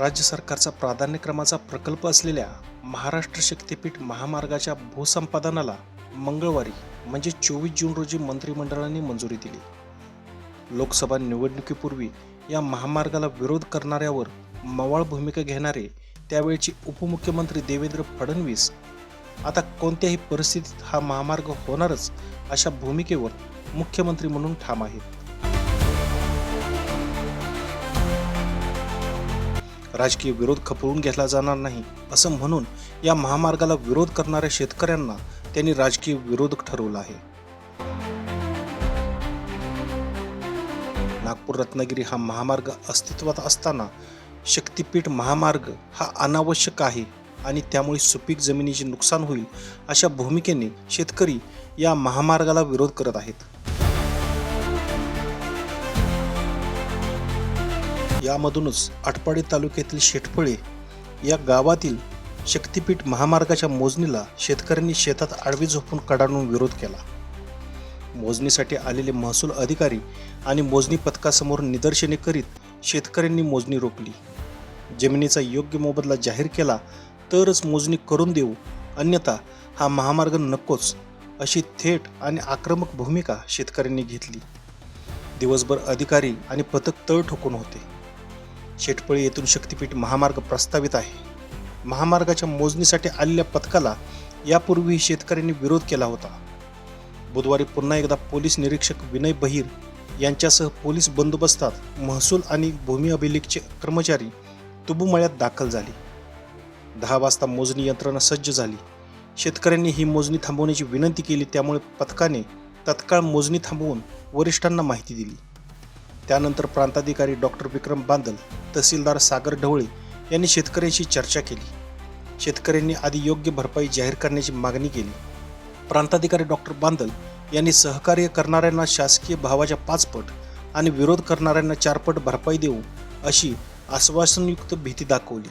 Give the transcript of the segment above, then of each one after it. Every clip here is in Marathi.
राज्य सरकारचा प्राधान्यक्रमाचा प्रकल्प असलेल्या महाराष्ट्र शक्तीपीठ महामार्गाच्या भूसंपादनाला मंगळवारी म्हणजे चोवीस जून रोजी मंत्रिमंडळाने मंजुरी दिली. लोकसभा निवडणुकीपूर्वी या महामार्गाला विरोध करणाऱ्यावर मवाळ भूमिका घेणारे त्यावेळचे उपमुख्यमंत्री देवेंद्र फडणवीस आता कोणत्याही परिस्थितीत हा महामार्ग होणारच अशा भूमिकेवर मुख्यमंत्री म्हणून ठाम आहेत. राजकीय विरोध खपवून घेतला जाणार नाही असं म्हणून या महामार्गाला विरोध करणाऱ्या शेतकऱ्यांना त्यांनी राजकीय विरोध ठरवला आहे. नागपूर रत्नागिरी हा महामार्ग अस्तित्वात असताना शक्तीपीठ महामार्ग हा अनावश्यक आहे आणि त्यामुळे सुपीक जमिनीचे नुकसान होईल अशा भूमिकेने शेतकरी या महामार्गाला विरोध करत आहेत. यामधूनच आटपाडी तालुक्यातील शेटफळे या गावातील शक्तीपीठ महामार्गाच्या मोजणीला शेतकऱ्यांनी शेतात आडवी झोपून कडाडून विरोध केला. मोजणीसाठी आलेले महसूल अधिकारी आणि मोजणी पथकासमोर निदर्शने करीत शेतकऱ्यांनी मोजणी रोखली. जमिनीचा योग्य मोबदला जाहीर केला तरच मोजणी करून देऊ अन्यथा हा महामार्ग नकोच अशी थेट आणि आक्रमक भूमिका शेतकऱ्यांनी घेतली. दिवसभर अधिकारी आणि पथक तळ ठोकून होते. शेटपळी येथून शक्तीपीठ महामार्ग प्रस्तावित आहे. महामार्गाच्या मोजणीसाठी आलेल्या पथकाला यापूर्वीही शेतकऱ्यांनी विरोध केला होता. बुधवारी पुन्हा एकदा पोलीस निरीक्षक विनय बहिर यांच्यासह पोलीस बंदोबस्तात महसूल आणि भूमी अभिलेखचे कर्मचारी तुबुमळ्यात दाखल झाले. दहा वाजता मोजणी यंत्रणा सज्ज झाली. शेतकऱ्यांनी ही मोजणी थांबवण्याची विनंती केली त्यामुळे पथकाने तत्काळ मोजणी थांबवून वरिष्ठांना माहिती दिली. त्यानंतर प्रांताधिकारी डॉक्टर विक्रम बांदल तहसीलदार सागर ढवळे यांनी शेतकऱ्यांशी चर्चा केली. शेतकऱ्यांनी आधी योग्य भरपाई जाहीर करण्याची मागणी केली. प्रांताधिकारी डॉक्टर बांदल यांनी सहकार्य करणाऱ्यांना शासकीय भावाच्या पाचपट आणि विरोध करणाऱ्यांना चारपट भरपाई देऊ अशी आश्वासनयुक्त भीती दाखवली.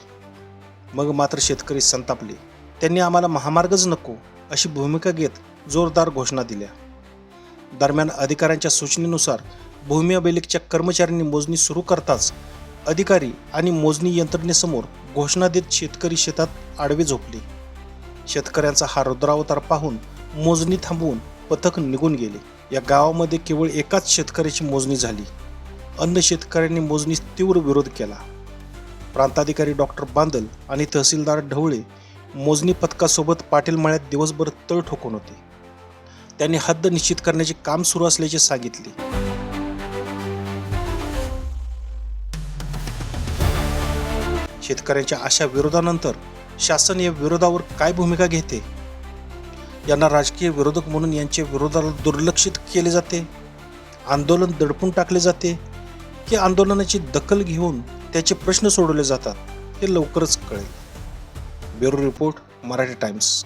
मग मात्र शेतकरी संतापले. त्यांनी आम्हाला महामार्गच नको अशी भूमिका घेत जोरदार घोषणा दिल्या. दरम्यान अधिकाऱ्यांच्या सूचनेनुसार भूमी अभिलेखच्या कर्मचाऱ्यांनी मोजणी सुरू करताच अधिकारी आणि मोजणी यंत्रणेसमोर घोषणा देत शेतकरी शेतात आडवे झोपले. शेतकऱ्यांचा हा रुद्रावतार पाहून मोजणी थांबवून पथक निघून गेले. या गावामध्ये केवळ एकाच शेतकऱ्याची मोजणी झाली. अन्य शेतकऱ्यांनी मोजणीस तीव्र विरोध केला. प्रांताधिकारी डॉक्टर बांदल आणि तहसीलदार ढवळे मोजणी पथकासोबत पाटील माळ्यात दिवसभर तळ ठोकून होते. त्यांनी हद्द निश्चित करण्याचे काम सुरू असल्याचे सांगितले. शेतकऱ्यांच्या अशा विरोधानंतर शासन या विरोधावर काय भूमिका घेते? यांना राजकीय विरोधक म्हणून यांच्या विरोधाला दुर्लक्षित केले जाते? आंदोलन दडपून टाकले जाते? की आंदोलनाची दखल घेऊन त्याचे प्रश्न सोडवले जातात हे लवकरच कळेल. Bureau report Marathi times.